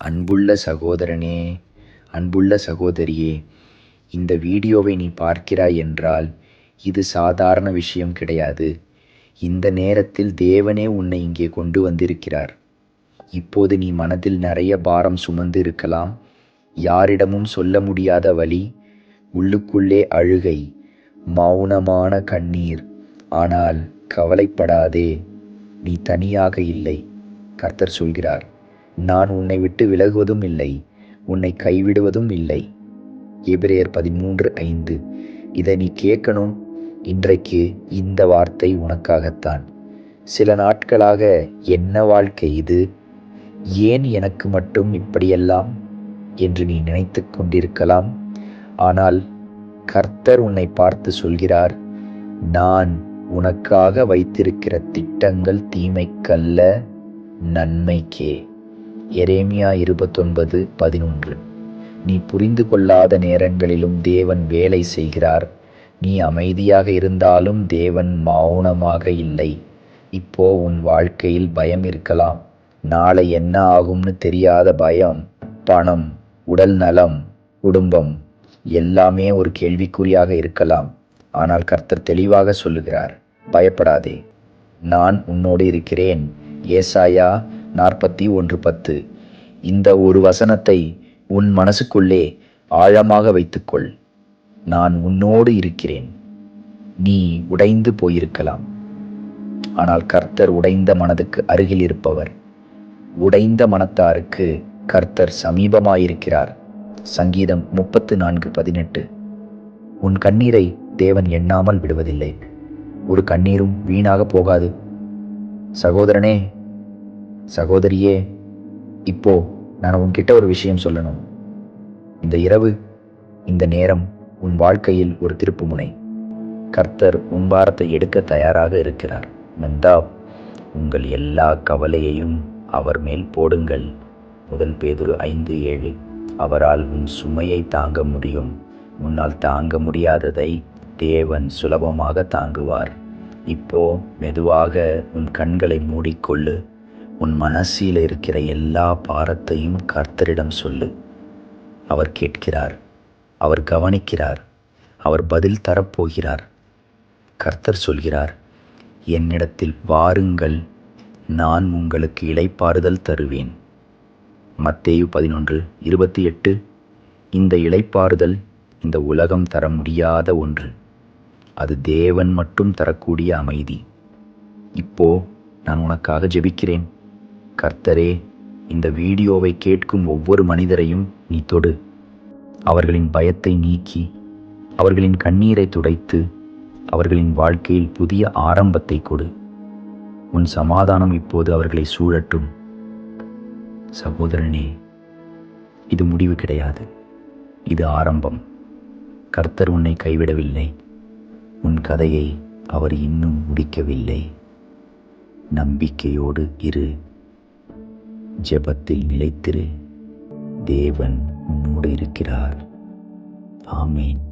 அன்புள்ள சகோதரனே அன்புள்ள சகோதரியே இந்த வீடியோவை நீ பார்க்கிறாய் என்றால் இது சாதாரண விஷயம் கிடையாது. இந்த நேரத்தில் தேவனே உன்னை இங்கே கொண்டு வந்திருக்கிறார். இப்போது நீ மனதில் நிறைய பாரம் சுமந்து இருக்கலாம். யாரிடமும் சொல்ல முடியாத வழி உள்ளுக்குள்ளே அழுகை மௌனமான கண்ணீர். ஆனால் கவலைப்படாதே நீ தனியாக இல்லை கர்த்தர் சொல்கிறார். நான் உன்னை விட்டு விலகுவதும் இல்லை உன்னை கைவிடுவதும் இல்லை. எபிரேயர் பதிமூன்று ஐந்து. இதை நீ கேட்கணும். இன்றைக்கு இந்த வார்த்தை உனக்காகத்தான். சில நாட்களாக என்ன வாழ்க்கை இது? ஏன் எனக்கு மட்டும் இப்படியெல்லாம் என்று நீ நினைத்து கொண்டிருக்கலாம். ஆனால் கர்த்தர் உன்னை பார்த்து சொல்கிறார் நான் உனக்காக வைத்திருக்கிற திட்டங்கள் தீமைக்கல்ல நன்மைக்கே. எரேமியா இருபத்தொன்பது பதினொன்று. நீ புரிந்து கொள்ளாத நேரங்களிலும் தேவன் வேலை செய்கிறார். நீ அமைதியாக இருந்தாலும் தேவன் மௌனமாக இல்லை. இப்போ உன் வாழ்க்கையில் பயம் இருக்கலாம். நாளை என்ன ஆகும்னு தெரியாத பயம் பணம் உடல் நலம் குடும்பம் எல்லாமே ஒரு கேள்விக்குறியாக இருக்கலாம். ஆனால் கர்த்தர் தெளிவாக சொல்லுகிறார் பயப்படாதே. நான் உன்னோடு இருக்கிறேன். ஏசாயா நாற்பத்தி ஒன்று பத்து. இந்த ஒரு வசனத்தை உன் மனசுக்குள்ளே ஆழமாக வைத்துக்கொள். நான் உன்னோடு இருக்கிறேன். நீ உடைந்து போயிருக்கலாம். ஆனால் கர்த்தர் உடைந்த மனதுக்கு அருகில் இருப்பவர். உடைந்த மனத்தாருக்கு கர்த்தர் சமீபமாயிருக்கிறார். சங்கீதம் முப்பத்து நான்கு பதினெட்டு. உன் கண்ணீரை தேவன் எண்ணாமல் விடுவதில்லை. ஒரு கண்ணீரும் வீணாக போகாது. சகோதரனே சகோதரியே இப்போ நான் உன்கிட்ட ஒரு விஷயம் சொல்லணும். இந்த இரவு இந்த நேரம் உன் வாழ்க்கையில் ஒரு திருப்புமுனை. கர்த்தர் உன் பாரத்தை எடுக்க தயாராக இருக்கிறார். நந்தா உங்கள் எல்லா கவலையையும் அவர் மேல் போடுங்கள். முதல் பேதுரு ஐந்து ஏழு அவரால் உன் சுமையை தாங்க முடியும். உன்னால் தாங்க முடியாததை தேவன் சுலபமாக தாங்குவார். இப்போ மெதுவாக உன் கண்களை மூடிக்கொள்ளு. உன் மனசில் இருக்கிற எல்லா பாரத்தையும் கர்த்தரிடம் சொல்லு. அவர் கேட்கிறார் அவர் கவனிக்கிறார் அவர் பதில் தரப்போகிறார். கர்த்தர் சொல்கிறார் என்னிடத்தில் வாருங்கள் நான் உங்களுக்கு இளைப்பாறுதல் தருவேன். மத்தேயு பதினொன்று இருபத்தி எட்டு இந்த இளைப்பாறுதல் இந்த உலகம் தர முடியாத ஒன்று. அது தேவன் மட்டும் தரக்கூடிய அமைதி. இப்போ நான் உனக்காக ஜெபிக்கிறேன். கர்த்தரே இந்த வீடியோவை கேட்கும் ஒவ்வொரு மனிதரையும் நீ தொடு. அவர்களின் பயத்தை நீக்கி அவர்களின் கண்ணீரை துடைத்து அவர்களின் வாழ்க்கையில் புதிய ஆரம்பத்தை கொடு. உன் சமாதானம் இப்போது அவர்களை சூழட்டும். சகோதரனே இது முடிவு கிடையாது. இது ஆரம்பம். கர்த்தர் உன்னை கைவிடவில்லை. உன் கதையை அவர் இன்னும் முடிக்கவில்லை. நம்பிக்கையோடு இரு. ஜெபத்தில் நிலைத்திரு. தேவன் உன்னோடு இருக்கிறார். ஆமேன்.